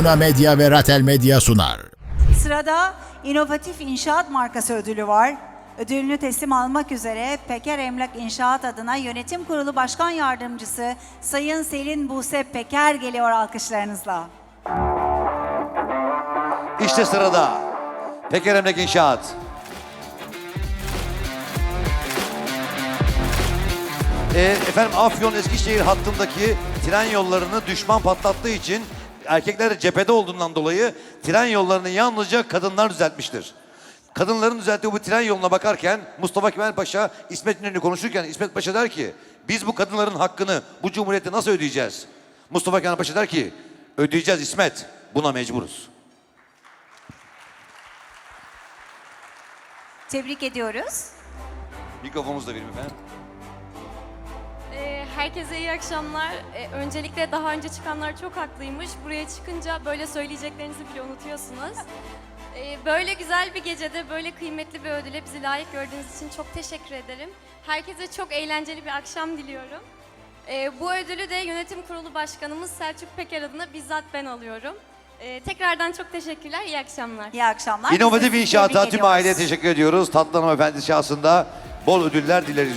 Luna Medya ve Ratel Medya sunar. Sırada inovatif inşaat markası ödülü var. Ödülünü teslim almak üzere Peker Emlak İnşaat adına Yönetim Kurulu Başkan Yardımcısı Sayın Selin Buse Peker geliyor alkışlarınızla. İşte sırada. Peker Emlak İnşaat. Ee, efendim Afyon Eskişehir hattındaki tren yollarını düşman patlattığı için erkekler cephede olduğundan dolayı tren yollarını yalnızca kadınlar düzeltmiştir. Kadınların düzelttiği bu tren yoluna bakarken Mustafa Kemal Paşa İsmet İnönü konuşurken İsmet Paşa der ki biz bu kadınların hakkını bu cumhuriyette nasıl ödeyeceğiz? Mustafa Kemal Paşa der ki ödeyeceğiz İsmet buna mecburuz. Tebrik ediyoruz. Mikrofonumuz da verin efendim. Herkese iyi akşamlar. Ee, Öncelikle daha önce çıkanlar çok haklıymış. Buraya çıkınca böyle söyleyeceklerinizi bile unutuyorsunuz. Ee, Böyle güzel bir gecede böyle kıymetli bir ödüle bizi layık gördüğünüz için çok teşekkür ederim. Herkese çok eğlenceli bir akşam diliyorum. Ee, Bu ödülü de yönetim kurulu başkanımız Selçuk Peker adına bizzat ben alıyorum. Ee, Tekrardan çok teşekkürler, iyi akşamlar. İyi akşamlar. Biz de İnovatif sizi inşaata tebrik tüm ediyoruz. aileye teşekkür ediyoruz. Tatlı hanımefendi şahsında bol ödüller dileriz.